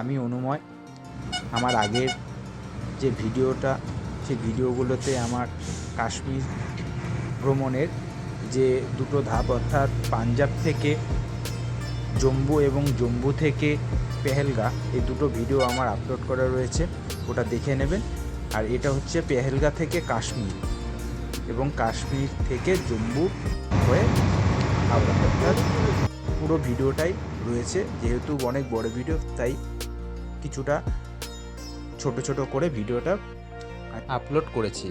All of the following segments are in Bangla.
আমি অনুময়। আমার আগের যে ভিডিওটা, সেই ভিডিওগুলোতে আমার কাশ্মীর ভ্রমণের যে দুটো ধাপ, অর্থাৎ পাঞ্জাব থেকে জম্মু এবং জম্মু থেকে পেহেলগা, এই দুটো ভিডিও আমার আপলোড করা রয়েছে। ওটা দেখে নেবেন। আর এটা হচ্ছে পেহেলগা থেকে কাশ্মীর এবং কাশ্মীর থেকে জম্মু হয়ে হাওড়া। অর্থাৎ পুরো ভিডিওটাই রয়েছে, যেহেতু অনেক বড় ভিডিও, তাই কিছুটা ছোট ছোট করে ভিডিওটা আপলোড করেছি।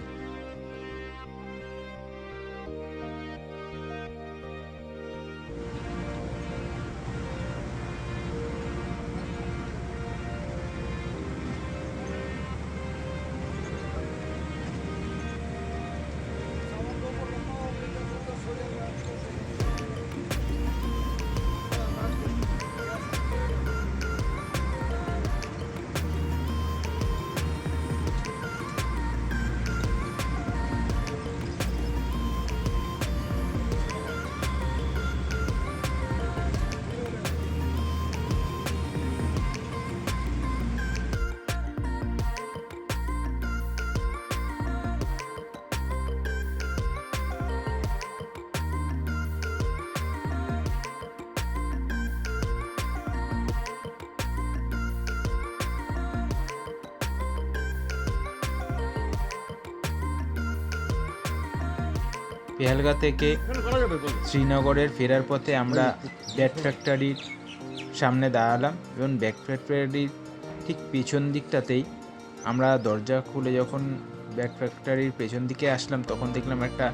পেহেলগা থেকে শ্রীনগরের ফেরার পথে আমরা ব্যাট ফ্যাক্টরির সামনে দাঁড়ালাম এবং ব্যাট ফ্যাক্টরির ঠিক পেছন দিকটাতেই আমরা দরজা খুলে যখন ব্যাট ফ্যাক্টরির পেছন দিকে আসলাম, তখন দেখলাম একটা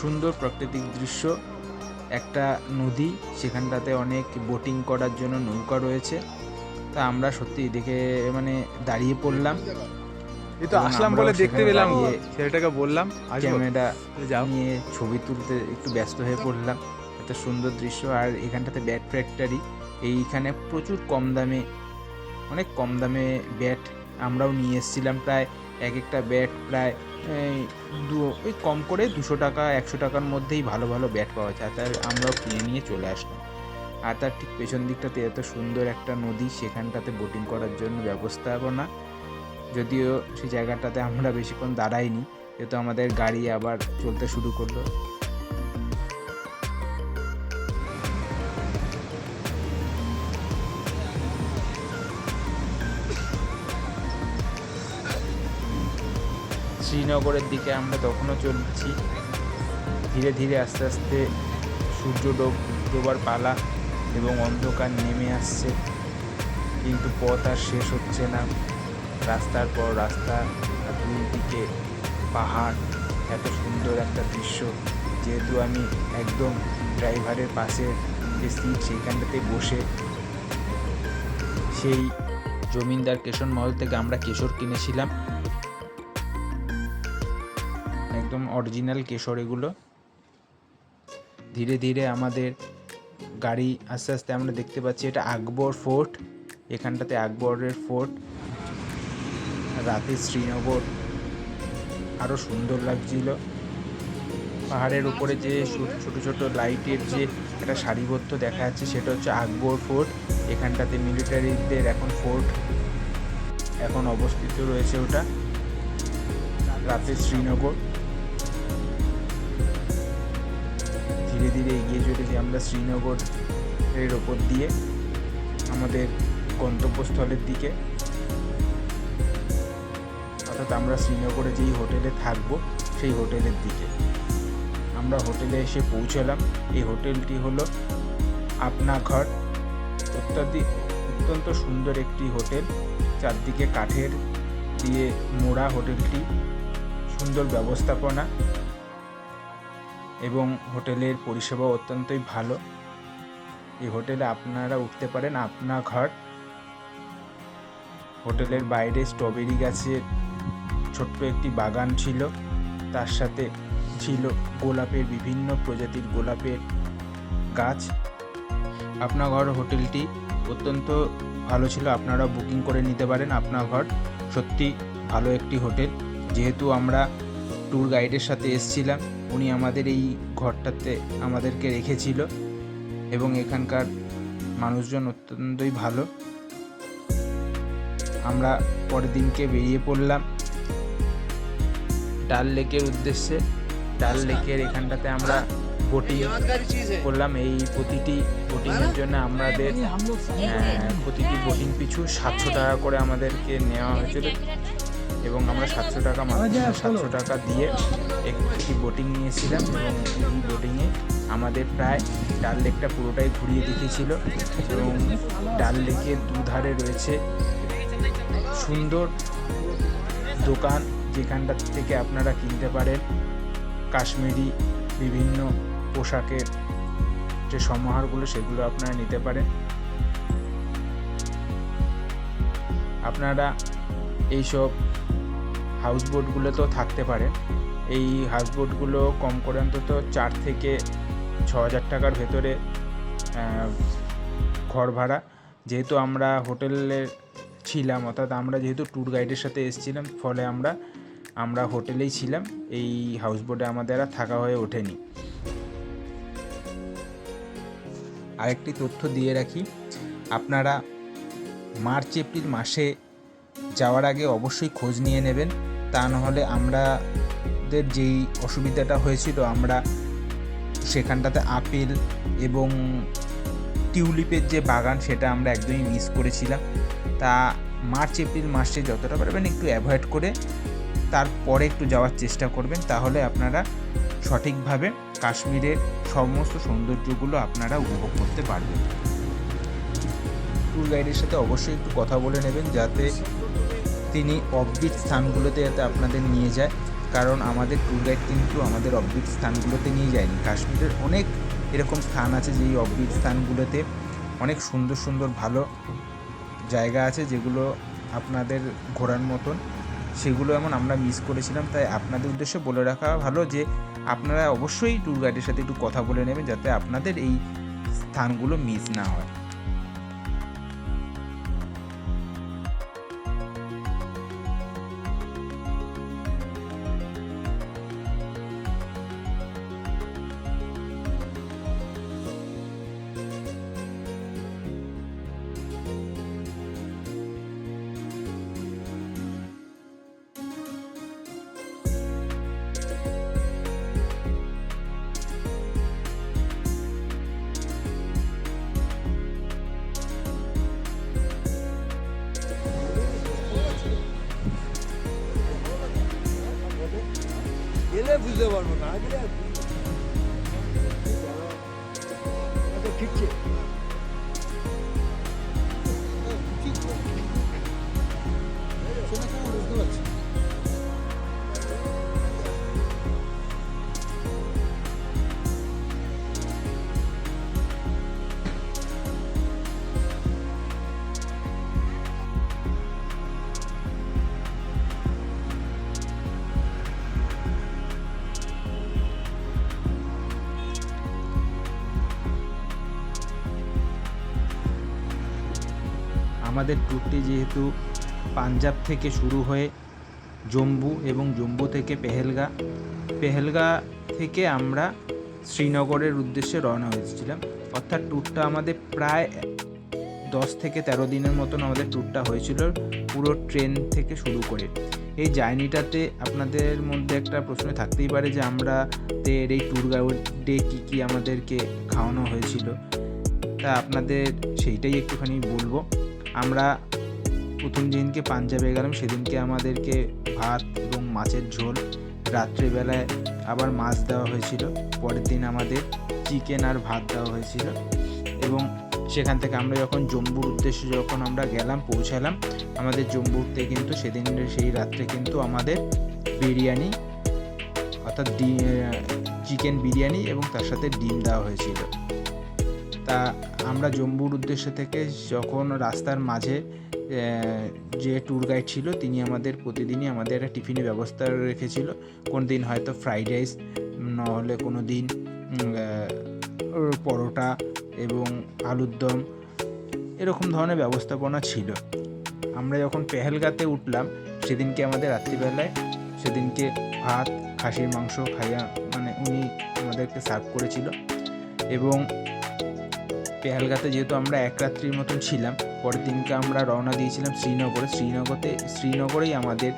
সুন্দর প্রাকৃতিক দৃশ্য। একটা নদী, সেখানটাতে অনেক বোটিং করার জন্য নৌকা রয়েছে। তা আমরা সত্যি দেখে মানে দাঁড়িয়ে পড়লাম। এই তো আসলাম বলে দেখতে পেলাম। ছেলেটাকে বললাম আসব? ক্যামেরা যাও। নিয়ে ছবি তুলতে একটু ব্যস্ত হয়ে পড়লাম। এত সুন্দর দৃশ্য আর এখানটাতে ব্যাট ফ্যাক্টরি। এইখানে প্রচুর কম দামে অনেক কম দামে ব্যাট আমরাও নিয়ে এসেছিলাম। প্রায় এক একটা ব্যাট প্রায় এই, দু ওই কম করে দুশো টাকা একশো টাকার মধ্যেই ভালো ভালো ব্যাট পাওয়া যায়। তার আমরাও কিনে নিয়ে চলে আসলাম। আর তার ঠিক পেছন দিকটাতে এত সুন্দর একটা নদী সেখানটাতে বোটিং করার জন্য ব্যবস্থাপনা। যদিও সেই জায়গাটাতে আমরা বেশিক্ষণ দাঁড়াইনি, যেহেতু আমাদের গাড়ি আবার চলতে শুরু করল। শ্রীনগরের দিকে আমরা তখনও চলছি। ধীরে ধীরে আস্তে আস্তে সূর্য ডোব, ডোবার পালা এবং অন্ধকার নেমে আসছে। কিন্তু পথ আর শেষ হচ্ছে না। রাস্তার পর রাস্তা দুই দিকে পাহাড়। এত সুন্দর একটা দৃশ্য। যেহেতু আমি একদম ড্রাইভারের পাশে যে সিট সেইখানটাতে বসে, সেই জমিনদার কেশর মহল থেকে আমরা কেশর কিনেছিলাম। একদম অরিজিনাল কেশর এগুলো। ধীরে ধীরে আমাদের গাড়ি আস্তে আস্তে আমরা দেখতে পাচ্ছি, এটা আকবর ফোর্ট। এখানটাতে আকবরের ফোর্ট। রাতে শ্রীনগর আরও সুন্দর লাগছিল। পাহাড়ের উপরে যে ছোট ছোট লাইটের যে একটা সারিবদ্ধ দেখা যাচ্ছে, সেটা হচ্ছে আকবর ফোর্ট। এখানটাতে মিলিটারিদের এখন ফোর্ট এখন অবস্থিত রয়েছে ওটা। রাতে শ্রীনগর। ধীরে ধীরে এগিয়ে চলেছি আমরা শ্রীনগর এর ওপর দিয়ে আমাদের গন্তব্যস্থলের দিকে। অর্থাৎ আমরা শ্রীনগরে যেই হোটেলে থাকব, সেই হোটেলের দিকে। আমরা হোটেলে এসে পৌঁছলাম। এই হোটেলটি হলো আপনা ঘর। অত্যাধিক অত্যন্ত সুন্দর একটি হোটেল। চারদিকে কাঠের দিয়ে মোড়া হোটেলটি। সুন্দর ব্যবস্থাপনা এবং হোটেলের পরিষেবা অত্যন্তই ভালো। এই হোটেলে আপনারা উঠতে পারেন আপনা ঘর। হোটেলের বাইরে স্ট্রবেরি গাছের ছোট্ট একটি বাগান ছিল। তার সাথে ছিল গোলাপের বিভিন্ন প্রজাতির গোলাপের গাছ। আপনা ঘর হোটেলটি অত্যন্ত ভালো ছিল। আপনারা বুকিং করে নিতে পারেন আপনা ঘর। সত্যি ভালো একটি হোটেল। যেহেতু আমরা ট্যুর গাইডের সাথে এসছিলাম, উনি আমাদের এই ঘরটাতে আমাদেরকে রেখেছিল এবং এখানকার মানুষজন অত্যন্তই ভালো। আমরা পরের দিনকে বেরিয়ে পড়লাম। ডাল লেকের উদ্দেশ্যে। ডাল লেকের এখানটাতে আমরা বোটিং করলাম। এই প্রতিটি বোটিংয়ের জন্য আমাদের প্রতিটি বোটিং পিছু সাতশো টাকা করে আমাদেরকে নেওয়া হয়েছিল। এবং আমরা সাতশো টাকা সাতশো টাকা দিয়ে একটি বোটিং নিয়েছিলাম। এবং এই বোটিংয়ে আমাদের প্রায় ডাল লেকটা পুরোটাই ঘুরিয়ে দেখিয়েছিল। এবং ডাল লেকের দুধারে রয়েছে সুন্দর দোকান। যেখানটা থেকে আপনারা কিনতে পারেন কাশ্মীরি বিভিন্ন পোশাকের যে সমাহারগুলো সেগুলো আপনারা নিতে পারেন। আপনারা এইসব হাউসবোটগুলোতেও থাকতে পারেন। এই হাউসবোটগুলো কম করে অন্তত চার থেকে ছ হাজার টাকার ভেতরে ঘর ভাড়া। যেহেতু আমরা হোটেলে ছিলাম, অর্থাৎ আমরা যেহেতু ট্যুর গাইডের সাথে এসেছিলাম, ফলে আমরা আমরা হোটেলেই ছিলাম, এই হাউসবোটে আমাদের আর থাকা হয়ে ওঠেনি। আরেকটি তথ্য দিয়ে রাখি, আপনারা মার্চ, এপ্রিল মাসে যাওয়ার আগে অবশ্যই খোঁজ নিয়ে নেবেন, তা নাহলে আমাদের যেই অসুবিধাটা হয়েছিল, আমরা সেখানটাতে আপেল এবং টিউলিপের যে বাগান সেটা আমরা একদমই মিস করেছিলাম। তা মার্চ, এপ্রিল মাসে যতটা পারবেন একটু অ্যাভয়েড করে তারপরে একটু যাওয়ার চেষ্টা করবেন, তাহলে আপনারা সঠিকভাবে কাশ্মীরের সমস্ত সৌন্দর্যগুলো আপনারা উপভোগ করতে পারবেন। ট্যুর গাইডের সাথে অবশ্যই একটু কথা বলে নেবেন, যাতে তিনি অফবিট স্থানগুলোতে যাতে আপনাদের নিয়ে যায়। কারণ আমাদের ট্যুর গাইড কিন্তু আমাদের অফবিট স্থানগুলোতে নিয়ে যায়নি। কাশ্মীরের অনেক এরকম স্থান আছে, যেই অফবিট স্থানগুলোতে অনেক সুন্দর সুন্দর ভালো জায়গা আছে, যেগুলো আপনাদের ঘোরার মতন। সেগুলো এমন আমরা মিস করেছিলাম, তাই আপনাদের উদ্দেশ্যে বলে রাখা ভালো যে, আপনারা অবশ্যই ট্যুর গাইডের সাথে একটু কথা বলে নেবেন যাতে আপনাদের এই স্থানগুলো মিস না হয়। আমাদের ট্যুরটি যেহেতু পাঞ্জাব থেকে শুরু হয়ে জম্মু এবং জম্মু থেকে পেহেলগা। পেহেলগা থেকে আমরা শ্রীনগরের উদ্দেশ্যে রওনা হয়েছিলাম। অর্থাৎ ট্যুরটা আমাদের প্রায় দশ থেকে তেরো দিনের মতন আমাদের ট্যুরটা হয়েছিল পুরো ট্রেন থেকে শুরু করে। এই জার্নিটাতে আপনাদের মধ্যে একটা প্রশ্ন থাকতেই পারে যে আমরা দের এই ট্যুর গাইডে কী কী আমাদেরকে খাওয়ানো হয়েছিল। তা আপনাদের সেইটাই একটুখানি বলব। আমরা প্রথম দিনকে পাঞ্জাবে গেলাম সেদিনকে আমাদেরকে ভাত এবং মাছের ঝোল। রাত্রেবেলায় আবার মাছ দেওয়া হয়েছিল। পরের দিন আমাদের চিকেন আর ভাত দেওয়া হয়েছিল। এবং সেখান থেকে আমরা যখন জম্মুর উদ্দেশ্যে যখন আমরা গেলাম, পৌঁছালাম, আমাদের জম্মুতে কিন্তু সেদিন সেই রাত্রে কিন্তু আমাদের বিরিয়ানি, অর্থাৎ চিকেন বিরিয়ানি এবং তার সাথে ডিম দেওয়া হয়েছিল। তা আমরা জম্মুর উদ্দেশ্য থেকে যখন রাস্তার মাঝে যে ট্যুর গাইড ছিল, তিনি আমাদের প্রতিদিনই আমাদের একটা টিফিনের ব্যবস্থা রেখেছিল। কোনো দিন হয়তো ফ্রাইড রাইস নাহলে কোনো দিন পরোটা এবং আলুর দম, এরকম ধরনের ব্যবস্থাপনা ছিল। আমরা যখন পেহেলগাতে উঠলাম, সেদিনকে আমাদের রাত্রিবেলায় সেদিনকে ভাত, খাসির মাংস খাইয়া মানে উনি আমাদেরকে সার্ভ করেছিল। এবং পেহালগাতে যেহেতু আমরা এক রাত্রির মতন ছিলাম, পরের দিনকে আমরা রওনা দিয়েছিলাম শ্রীনগরে। শ্রীনগরে শ্রীনগরেই আমাদের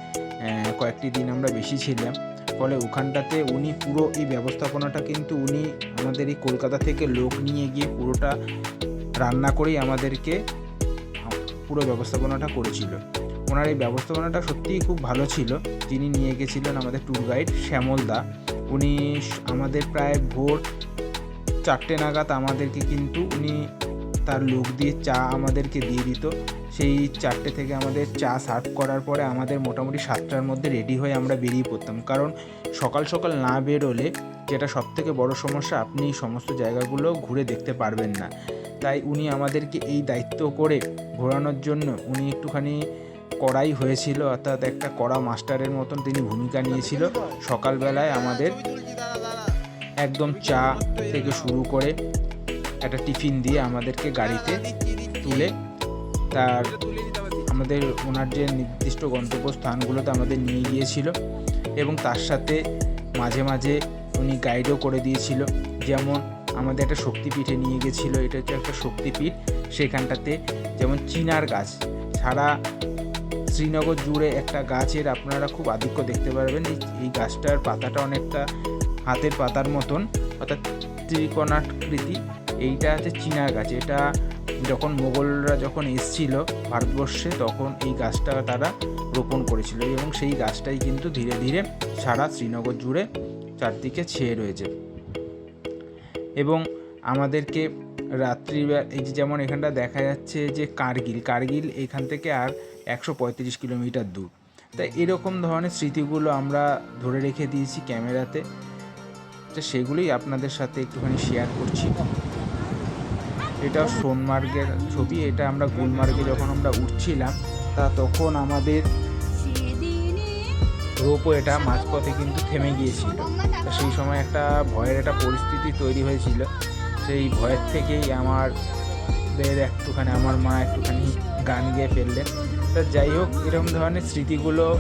কয়েকটি দিন আমরা বেশি ছিলাম। ফলে ওখানটাতে উনি পুরো এই ব্যবস্থাপনাটা কিন্তু উনি আমাদের এই কলকাতা থেকে লোক নিয়ে গিয়ে পুরোটা রান্না করেই আমাদেরকে পুরো ব্যবস্থাপনাটা করেছিল। ওনার এই ব্যবস্থাপনাটা সত্যিই খুব ভালো ছিল। যিনি নিয়ে গেছিলেন আমাদের ট্যুর গাইড শ্যামল দা উনি আমাদের প্রায় ভোর চারটে নাগাদ আমাদেরকে কিন্তু উনি তার লোক দিয়ে চা আমাদেরকে দিয়ে দিত। সেই চারটে থেকে আমাদের চা সার্ভ করার পরে আমাদের মোটামুটি সাতটার মধ্যে রেডি হয়ে আমরা বেরিয়ে পড়তাম। কারণ সকাল সকাল না বেরোলে যেটা সব থেকে বড় সমস্যা, আপনি সমস্ত জায়গাগুলো ঘুরে দেখতে পারবেন না। তাই উনি আমাদেরকে এই দায়িত্ব করে ঘোরানোর জন্য উনি একটুখানি কড়াই হয়েছিল, অর্থাৎ একটা কড়া মাস্টারের মতন তিনি ভূমিকা নিয়েছিল। সকালবেলায় আমাদের একদম চা থেকে শুরু করে একটা টিফিন দিয়ে আমাদেরকে গাড়িতে তুলে তার আমাদের ওনার যে নির্দিষ্ট গন্তব্যস্থানগুলোতে আমাদের নিয়ে গিয়েছিল এবং তার সাথে মাঝে মাঝে উনি গাইডও করে দিয়েছিল। যেমন আমাদের একটা শক্তিপীঠে নিয়ে গেছিল এটা হচ্ছে একটা শক্তিপীঠ। সেখানটাতে যেমন চিনার গাছ, সারা শ্রীনগর জুড়ে একটা গাছের আপনারা খুব আধিক্য দেখতে পারবেন। এই এই গাছটার পাতাটা অনেকটা হাতের পাতার মতন, অর্থাৎ ত্রিকোণাকৃতি, এইটা হচ্ছে চিনার গাছ। এটা যখন মোগলরা যখন এসছিল ভারতবর্ষে, তখন এই গাছটা তারা রোপণ করেছিল এবং সেই গাছটাই কিন্তু ধীরে ধীরে সারা শ্রীনগর জুড়ে চারদিকে ছেয়ে রয়েছে। এবং আমাদেরকে রাত্রিবেলা, এই যে যেমন এখানটা দেখা যাচ্ছে যে কার্গিল কার্গিল এখান থেকে আর একশো পঁয়ত্রিশ কিলোমিটার দূর। তাই এরকম ধরনের স্মৃতিগুলো আমরা ধরে রেখে দিয়েছি ক্যামেরাতে। তো সেগুলোই আপনাদের সাথে একটুখানি শেয়ার করছি। এটা সোনমার্গের ছবি, এটা আমরা গুলমার্গে যখন আমরা উঠছিলাম, তা তখন আমাদের রোপও এটা মাঝপথে কিন্তু থেমে গিয়েছিল। সেই সময় একটা ভয়ের একটা পরিস্থিতি তৈরি হয়েছিল। সেই ভয়ের থেকেই আমাদের একটুখানি, আমার মা একটুখানি গান গেয়ে ফেললেন। তা যাই হোক, এরকম ধরনের স্মৃতিগুলো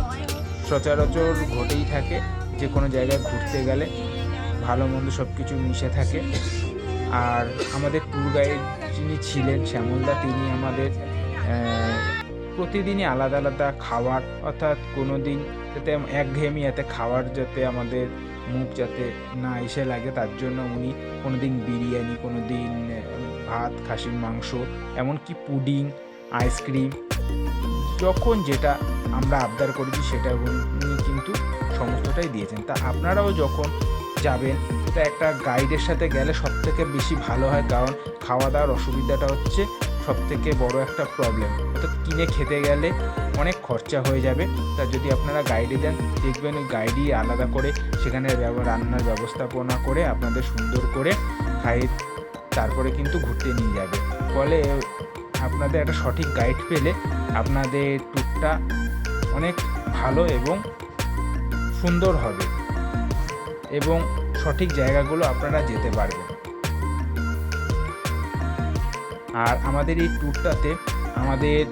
সচরাচর ঘটেই থাকে, যে কোনো জায়গায় ঘুরতে গেলে। ভালো মন্দ সব কিছু মিশে থাকে। আর আমাদের ট্যুর গাইড যিনি ছিলেন, শ্যামলদা, তিনি আমাদের প্রতিদিনই আলাদা আলাদা খাবার, অর্থাৎ কোনো দিন যাতে একঘেয়েমি যাতে খাবার যাতে আমাদের মুখ যাতে না এসে লাগে, তার জন্য উনি কোনো দিন বিরিয়ানি কোনো দিন ভাত, খাসির মাংস, এমনকি পুডিং, আইসক্রিম, যখন যেটা আমরা আবদার করেছি সেটা উনি কিন্তু সমস্তটাই দিয়েছেন। তা আপনারাও যখন যাবেন তা একটা গাইডের সাথে গেলে সব থেকে বেশি ভালো হয়, কারণ খাওয়া দাওয়ার অসুবিধাটা হচ্ছে সব থেকে বড় একটা প্রবলেম অর্থাৎ কিনে খেতে গেলে অনেক খরচা হয়ে যাবে। তা যদি আপনারা গাইডে দেন দেখবেন ওই গাইডই আলাদা করে সেখানে রান্নার ব্যবস্থাপনা করে আপনাদের সুন্দর করে খাইয়ে তারপরে কিন্তু ঘুরতে নিয়ে যাবে। ফলে আপনাদের একটা সঠিক গাইড পেলে আপনাদের ট্যুরটা অনেক ভালো এবং সুন্দর হবে। এবং সঠিক জায়গাগুলো আপনারা যেতে পারবেন। আর আমাদের এই ট্যুরটাতে আমাদের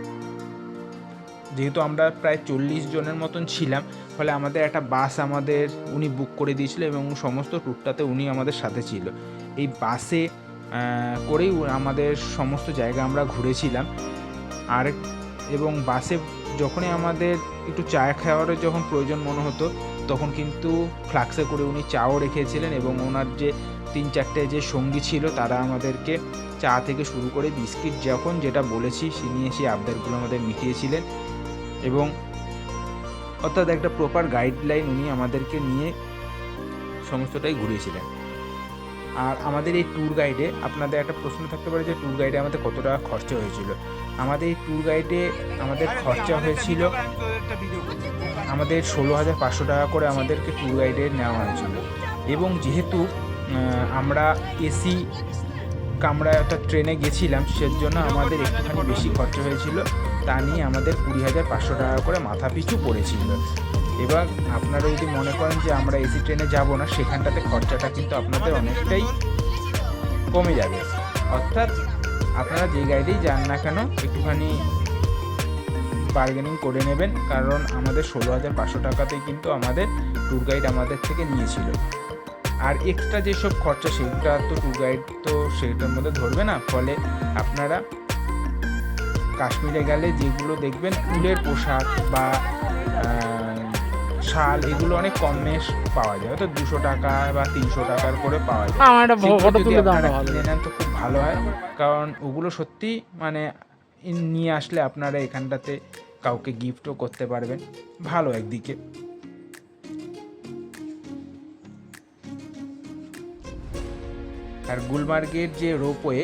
যেহেতু আমরা প্রায় চল্লিশ জনের মতন ছিলাম, ফলে আমাদের একটা বাস আমাদের উনি বুক করে দিয়েছিল এবং সমস্ত ট্যুরটাতে উনি আমাদের সাথে ছিল। এই বাসে করেই আমাদের সমস্ত জায়গা আমরা ঘুরেছিলাম। আর, এবং বাসে যখনই আমাদের একটু চা খাওয়ারও যখন প্রয়োজন মনে হতো তখন কিন্তু ফ্লাক্সে করে উনি চাও রেখেছিলেন এবং ওনার যে তিন চারটে যে সঙ্গী ছিল তারা আমাদেরকে চা থেকে শুরু করে বিস্কিট যখন যেটা বলেছি সে নিয়ে সেই আবদারগুলো আমাদের মিটিয়েছিলেন এবং অর্থাৎ একটা প্রপার গাইডলাইন উনি আমাদেরকে নিয়ে সমস্তটাই ঘুরিয়েছিলেন। আর আমাদের এই ট্যুর গাইডে আপনাদের একটা প্রশ্ন থাকতে পারে যে ট্যুর গাইডে আমাদের কত টাকা খরচা হয়েছিল? আমাদের এই ট্যুর গাইডে আমাদের খরচা হয়েছিল আমাদের ষোলো হাজার পাঁচশো টাকা করে আমাদেরকে ট্যুর গাইডে নেওয়া হয়েছিল। এবং যেহেতু আমরা এসি কামরায় একটা ট্রেনে গেছিলাম, সেজন্য আমাদের একটুখানি বেশি খরচা হয়েছিল। তা নিয়ে আমাদের কুড়ি হাজার পাঁচশো টাকা করে মাথা পিছু পড়েছিল। এবার আপনারা যদি মনে করেন যে আমরা এসি ট্রেনে যাব না, সেখানটাতে খরচাটা কিন্তু আপনাদের অনেকটাই কমে যাবে। অর্থাৎ আপনারা যে গাইডেই যান না কেন, একটুখানি বার্গেনিং করে নেবেন কারণ আমাদের ষোলো হাজার পাঁচশো টাকাতেই কিন্তু আমাদের ট্যুর গাইড আমাদের থেকে নিয়েছিল। আর এক্সট্রা যেসব খরচা সেটা তো ট্যুর গাইড তো সেটার মধ্যে ধরবে না ফলে আপনারা কাশ্মীরে গেলে যেগুলো দেখবেন উলের পোশাক বা শাল এগুলো অনেক কমে পাওয়া যায় হয়তো দুশো টাকা বা তিনশো টাকার করে পাওয়া যায়। যদি আপনারা কিনে নেন তো খুব ভালো হয় কারণ ওগুলো সত্যি মানে নিয়ে আসলে আপনারা এখানটাতে কাউকে গিফটও করতে পারবেন। ভালো একদিকে। আর গুলমার্গের যে রোপওয়ে,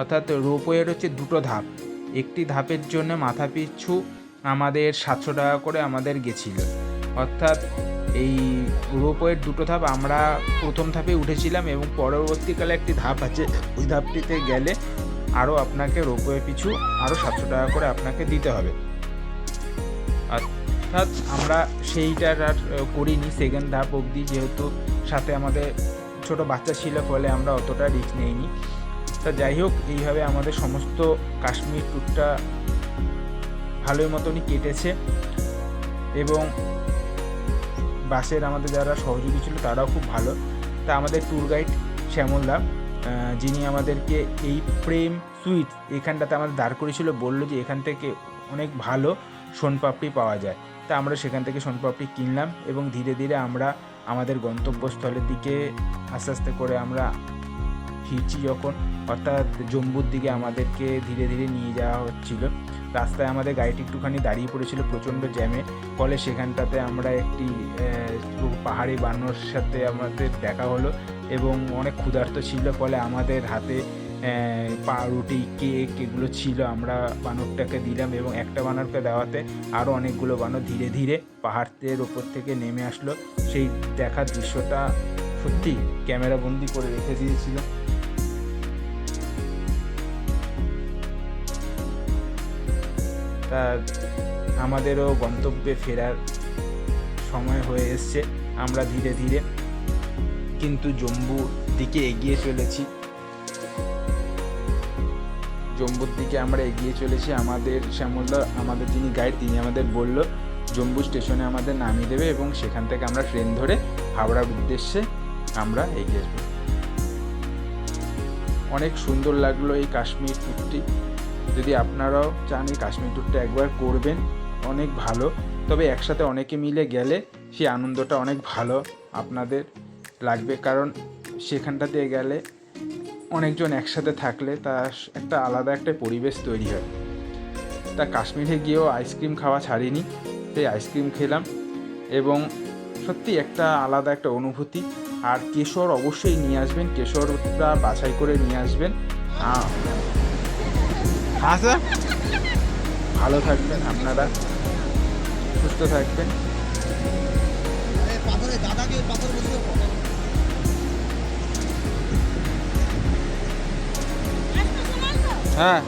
অর্থাৎ রোপওয়ের হচ্ছে দুটো ধাপ। একটি ধাপের জন্য মাথা পিছু আমাদের সাতশো টাকা করে আমাদের গেছিল। অর্থাৎ এই রোপওয়ের দুটো ধাপ আমরা প্রথম ধাপে উঠেছিলাম এবং পরবর্তীকালে একটি ধাপ আছে, ওই ধাপটিতে গেলে আরও আপনাকে রোপওয়ে পিছু আরও সাতশো টাকা করে আপনাকে দিতে হবে। অর্থাৎ আমরা সেইটার আর করিনি সেকেন্ড ধাপ অবধি, যেহেতু সাথে আমাদের ছোট বাচ্চা ছিল, ফলে আমরা অতটা রিস্ক নেইনি। তা যাই হোক, এইভাবে আমাদের সমস্ত কাশ্মীর ট্যুরটা ভালোই মতনই কেটেছে এবং বাসের আমাদের যারা সহযোগী ছিল, তারাও খুব ভালো। তা আমাদের ট্যুর গাইড শ্যামলদা যিনি আমাদেরকে এই প্রেম সুইটস এখানটাতে আমাদের দাঁড় করেছিল বলল যে এখান থেকে অনেক ভালো সোনপাপড়ি পাওয়া যায়। তা আমরা সেখান থেকে সোনপাপড়ি কিনলাম এবং ধীরে ধীরে আমরা আমাদের গন্তব্যস্থলের দিকে আস্তে আস্তে করে আমরা ফিরছি যখন, অর্থাৎ জম্বুর দিকে আমাদেরকে ধীরে ধীরে নিয়ে যাওয়া হচ্ছিল। রাস্তায় আমাদের গাড়িটি একটুখানি দাঁড়িয়ে পড়েছিল প্রচণ্ড জ্যামে, ফলে সেখানটাতে আমরা একটি পাহাড়ি বানর সাথে আমাদের দেখা হলো এবং অনেক ক্ষুধার্ত ছিল, ফলে আমাদের হাতে পাউরুটি, কেক এগুলো ছিল, আমরা বানরটাকে দিলাম এবং একটা বানরকে দেওয়াতে আরও অনেকগুলো বানর ধীরে ধীরে পাহাড়ের ওপর থেকে নেমে আসলো। সেই দেখার দৃশ্যটা সত্যি ক্যামেরা বন্দি করে রেখে দিয়েছিল। তা আমাদেরও গন্তব্যে ফেরার সময় হয়ে এসছে, আমরা ধীরে ধীরে কিন্তু জম্বুর দিকে এগিয়ে চলেছি। জম্বুর দিকে আমরা এগিয়ে চলেছি। আমাদের শ্যামলদা, আমাদের যিনি গাইড তিনি আমাদের বলল, জম্বু স্টেশনে আমাদের নামিয়ে দেবে এবং সেখান থেকে আমরা ট্রেন ধরে হাওড়ার উদ্দেশ্যে আমরা এগিয়ে যাব অনেক সুন্দর লাগল এই কাশ্মীর ট্যুরটি যদি আপনারাও চান এই কাশ্মীর ট্যুরটা একবার করবেন, অনেক ভালো। তবে একসাথে অনেকে মিলে গেলে সেই আনন্দটা অনেক ভালো আপনাদের লাগবে। কারণ সেখানটাতে গেলে অনেকজন একসাথে থাকলে তার একটা আলাদা একটা পরিবেশ তৈরি হয়। তা কাশ্মীরে গিয়েও আইসক্রিম খাওয়া ছাড়িনি সেই আইসক্রিম খেলাম এবং সত্যি একটা আলাদা একটা অনুভূতি। আর কেশর অবশ্যই নিয়ে আসবেন, কেশরটা বাছাই করে নিয়ে আসবেন। আচ্ছা। ভালো থাকবেন আপনারা। সুস্থ থাকবেন। 哎，